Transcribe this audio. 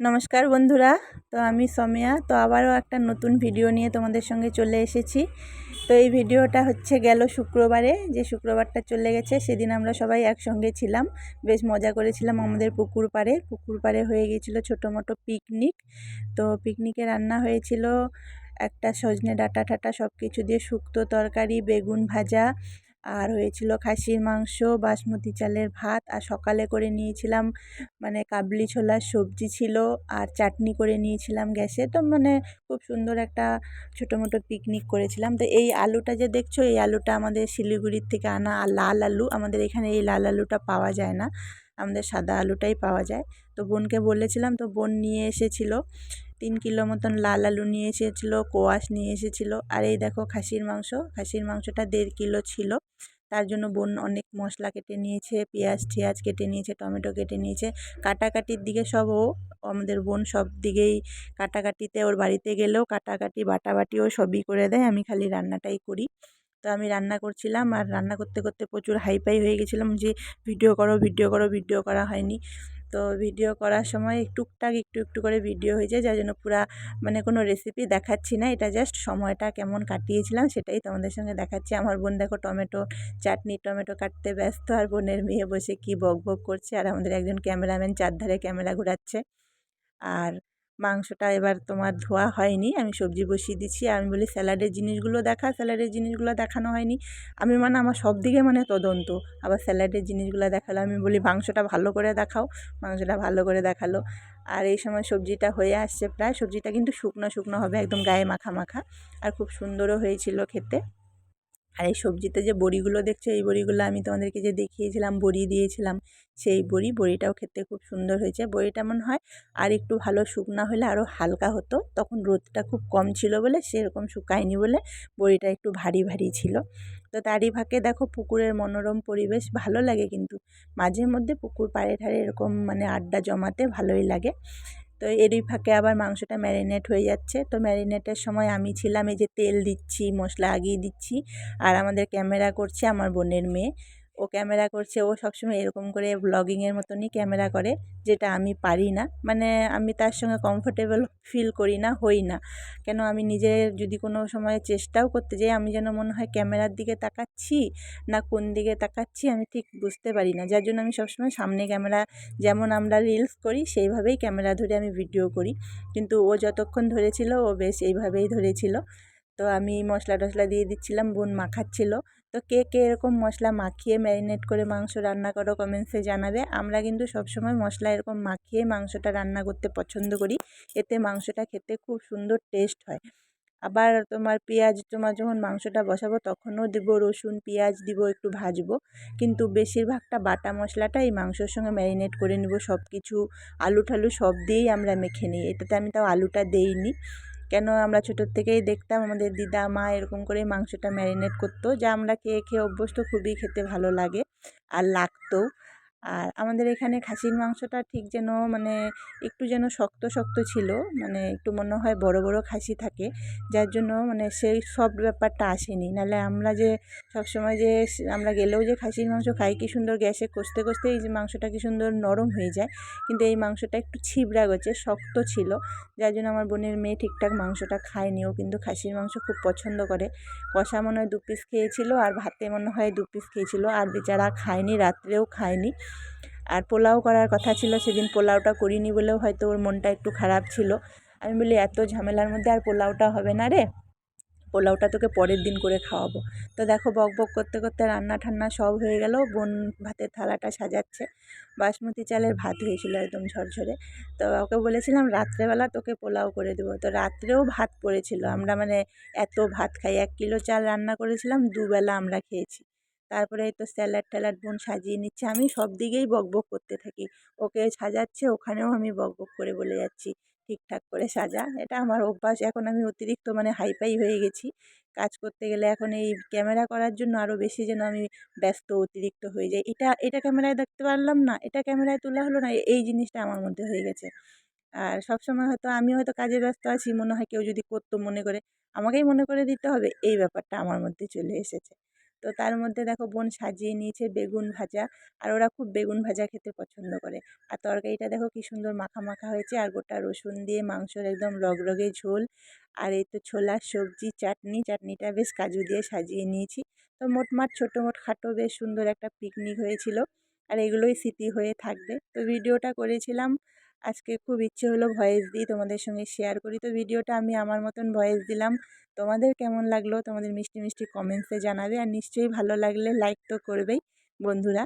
নমস্কার বন্ধুরা, তো আমি সমিয়া। তো আবারও একটা নতুন ভিডিও নিয়ে তোমাদের সঙ্গে চলে এসেছি। তো এই ভিডিওটা হচ্ছে গেল শুক্রবারে। যে শুক্রবারটা চলে গেছে, সেদিন আমরা সবাই একসঙ্গে ছিলাম। বেশ মজা করেছিলাম আমাদের পুকুর পাড়ে। পুকুর পাড়ে হয়ে গিয়েছিল ছোটো মোটো পিকনিক। তো পিকনিকে রান্না হয়েছিল একটা সজনে ডাঁটা ঠাটা সব কিছু দিয়ে শুক্তো তরকারি, বেগুন ভাজা আর হয়েছিল খাসির মাংস, বাসমতি চালের ভাত আর সকালে করে নিয়েছিলাম মানে কাবলি ছোলার সবজি ছিল আর চাটনি করে নিয়েছিলাম গ্যাসে। তো মানে খুব সুন্দর একটা ছোটো মোটো পিকনিক করেছিলাম। তো এই আলুটা যে দেখছ, এই আলুটা আমাদের শিলিগুড়ির থেকে আনা আর লাল আলু, আমাদের এখানে এই লাল আলুটা পাওয়া যায় না। আমাদের সাদা আলুটাই পাওয়া যায়। তো বোনকে বলেছিলাম, তো বোন নিয়ে এসেছিল। তিন কিলো মতন লাল আলু নিয়ে এসেছিল, কোয়াশ নিয়ে এসেছিল। আর এই দেখো খাসির মাংস, খাসির মাংসটা দেড় কিলো ছিল। তার জন্য বোন অনেক মশলা কেটে নিয়েছে, পেঁয়াজ, টিয়াজ কেটে নিয়েছে, টমেটো কেটে নিয়েছে। কাটাকাটির দিকে সব ও, আমাদের বোন সব দিকেই কাটাকাটিতে, ওর বাড়িতে গেলেও কাটাকাটি বাটাবাটিও সবই করে দেয়। আমি খালি রান্নাটাই করি। তো আমি রান্না করছিলাম আর রান্না করতে করতে প্রচুর হাইফাই হয়ে গেছিলাম যে, ভিডিও করো ভিডিও করো, ভিডিও করা হয়নি। তো ভিডিও করার সময় টুকটাক একটু একটু করে ভিডিও হয়ে যায়, যার জন্য পুরা মানে কোনো রেসিপি দেখাচ্ছি না। এটা জাস্ট সময়টা কেমন কাটিয়েছিলাম সেটাই তোমাদের সঙ্গে দেখাচ্ছি। আমার বোন দেখো টমেটো চাটনি, টমেটো কাটতে ব্যস্ত আর বোনের মেয়ে বসে কি বক বক করছে আর আমাদের একজন ক্যামেরাম্যান চারধারে ক্যামেরা ঘোরাচ্ছে। আর মাংসটা এবার তোমার ধোয়া হয়নি। আমি সবজি বসিয়ে দিচ্ছি। আমি বলি, স্যালাডের জিনিসগুলো দেখা। স্যালাডের জিনিসগুলো দেখানো হয়নি। আমি মানে আমার সব দিকে মানে তদন্ত। আবার স্যালাডের জিনিসগুলো দেখাল। আমি বলি, মাংসটা ভালো করে দেখাও। মাংসটা ভালো করে দেখাল। আর এই সময় সবজিটা হয়ে আসছে প্রায়। সবজিটা কিন্তু শুকনো শুকনো হবে, একদম গায়ে মাখা মাখা। আর খুব সুন্দরও হয়েছিল খেতে। আর এই সবজিতে যে বড়িগুলো দেখছ, এই বড়িগুলো আমি তোমাদেরকে যে দেখিয়েছিলাম, বড়ি দিয়েছিলাম, সেই বড়ি, বড়িটাও খেতে খুব সুন্দর হয়েছে। বড়িটা মনে হয় আর একটু ভালো শুকনা হলে আরও হালকা হতো। তখন রোদটা খুব কম ছিল বলে, সেরকম শুকায়নি বলে বড়িটা একটু ভারী ভারী ছিল। তো তারই ভাগে দেখো পুকুরের মনোরম পরিবেশ, ভালো লাগে কিন্তু। মাঝে মধ্যে পুকুর পাড়ে ঠাড়ে এরকম মানে আড্ডা জমাতে ভালোই লাগে। তো এরই ফাঁকে আবার মাংসটা ম্যারিনেট হয়ে যাচ্ছে। তো ম্যারিনেটের সময় আমি ছিলাম এই যে তেল দিচ্ছি, মশলা আগিয়ে দিচ্ছি। আর আমাদের ক্যামেরা করছে আমার বোনের মেয়ে। ও ক্যামেরা করছে ও সবসময় এরকম করে ব্লগিংয়ের মতনই ক্যামেরা করে যেটা আমি পারি না। মানে আমি তার সঙ্গে কমফোর্টেবল ফিল করি না হই না। কেন আমি নিজে যদি কোনো সময় চেষ্টাও করতে যাই আমি যেন মনে হয় ক্যামেরার দিকে তাকাচ্ছি না কোন দিকে তাকাচ্ছি আমি ঠিক বুঝতে পারি না। যার জন্য আমি সবসময় সামনে ক্যামেরা যেমন আমরা রিলস করি সেইভাবেই ক্যামেরা ধরে আমি ভিডিও করি। কিন্তু ও যতক্ষণ ধরেছিল ও বেশ এইভাবেই ধরেছিল। তো আমি মশলা টশলা দিয়ে দিচ্ছিলাম বোন মাখাচ্ছিল। তো কে কে এরকম মশলা মাখিয়ে ম্যারিনেট করে মাংস রান্না করো কমেন্টসে জানাবে। আমরা কিন্তু সবসময় মশলা এরকম মাখিয়ে মাংসটা রান্না করতে পছন্দ করি। এতে মাংসটা খেতে খুব সুন্দর টেস্ট হয়। আবার তোমার পেঁয়াজ, তোমার যখন মাংসটা বসাবো তখনও দেবো রসুন, পেঁয়াজ দিব, একটু ভাজবো। কিন্তু বেশিরভাগটা বাটা মশলাটা এই মাংসর সঙ্গে ম্যারিনেট করে নেব। সব কিছু আলু ঠালু সব দিয়েই আমরা মেখে নিই। এটাতে আমি তাও আলুটা দেইনি। কেন আমরা ছোটোর থেকেই দেখতাম আমাদের দিদা, মা এরকম করে মাংসটা ম্যারিনেট করতো, যা আমরা খেয়ে খেয়ে অভ্যস্ত খুবই খেতে ভালো লাগে আর লাগতো আর আমাদের এখানে খাসির মাংসটা ঠিক যেন মানে একটু যেন শক্ত শক্ত ছিল মানে একটু মনে হয় বড় বড় খাসি থাকে। যার জন্য মানে সেই সব ব্যাপারটা আসেনি। নাহলে আমরা যে সবসময় যে আমরা গেলেও যে খাসির মাংস খাই, কি সুন্দর গ্যাসে কষতে কষতে এই যে মাংসটা কি সুন্দর নরম হয়ে যায়। কিন্তু এই মাংসটা একটু ছিবড়া গেছে, শক্ত ছিল। যার জন্য আমার বোনের মেয়ে ঠিকঠাক মাংসটা খায়নি। ও কিন্তু খাসির মাংস খুব পছন্দ করে। কষা মনে হয় দু পিস খেয়েছিল আর ভাতে মনে হয় দু পিস খেয়েছিল। আর বেচারা খায়নি, রাত্রেও খায়নি। আর পোলাও করার কথা ছিল, সেদিন পোলাওটা করিনি বলেও হয়তো ওর মনটা একটু খারাপ ছিল। আমি বলি, এত ঝামেলার মধ্যে আর পোলাওটা হবে না রে। পোলাওটা তোকে পরের দিন করে খাওয়াবো। তো দেখো, বক বক করতে করতে রান্না ঠান্না সব হয়ে গেল। বোন ভাতের থালাটা সাজাচ্ছে। বাসমতি চালের ভাত হয়েছিল একদম ঝরঝরে। তো ওকে বলেছিলাম, রাত্রেবেলা তোকে পোলাও করে দেবো। তো রাত্রেও ভাত পড়েছিল। আমরা মানে এত ভাত খাই। এক কিলো চাল রান্না করেছিলাম, দুবেলা আমরা খেয়েছি। তারপরে তো স্যালাড ট্যালাড বোন সাজিয়ে নিচ্ছে। আমি সব দিকেই বক বক করতে থাকি। ওকে সাজাচ্ছে, ওখানেও আমি বক বক করে বলে যাচ্ছি, ঠিকঠাক করে সাজা। এটা আমার অভ্যাস। এখন আমি অতিরিক্ত মানে হাইপাই হয়ে গেছি। কাজ করতে গেলে এখন এই ক্যামেরা করার জন্য আরও বেশি যেন আমি ব্যস্ত, অতিরিক্ত হয়ে যাই। এটা এটা ক্যামেরায় দেখতে পারলাম না, এটা ক্যামেরায় তোলা হলো না এই জিনিসটা আমার মধ্যে হয়ে গেছে। আর সবসময় হয়তো আমি হয়তো কাজে ব্যস্ত আছি, মনে হয় কেউ যদি করতো মনে করে। আমাকেই মনে করে দিতে হবে। এই ব্যাপারটা আমার মধ্যে চলে এসেছে। তো তার মধ্যে দেখো বোন সাজিয়ে নিয়েছে বেগুন ভাজা। আর ওরা খুব বেগুন ভাজা খেতে পছন্দ করে। আর তরকারিটা দেখো কি সুন্দর মাখা মাখা হয়েছে। আর গোটা রসুন দিয়ে মাংসর একদম রগরগে ঝোল। আর এই তো ছোলার সবজি, চাটনি। চাটনিটা বেশ কাজু দিয়ে সাজিয়ে নিয়েছি। তো মোটমাট, ছোটো মোট খাটো বেশ সুন্দর একটা পিকনিক হয়েছিল। আর এগুলোই স্মৃতি হয়ে থাকবে। তো ভিডিওটা করেছিলাম আজকে খুব ইচ্ছে হলো ভয়েস দিই তোমাদের সঙ্গে শেয়ার করি। তো ভিডিওটা আমি আমার মতন ভয়েস দিলাম। তোমাদের কেমন লাগল? তোমাদের মিষ্টি মিষ্টি কমেন্টসে জানাবে। আর নিশ্চয়ই ভালো লাগলে লাইক তো করবেই বন্ধুরা।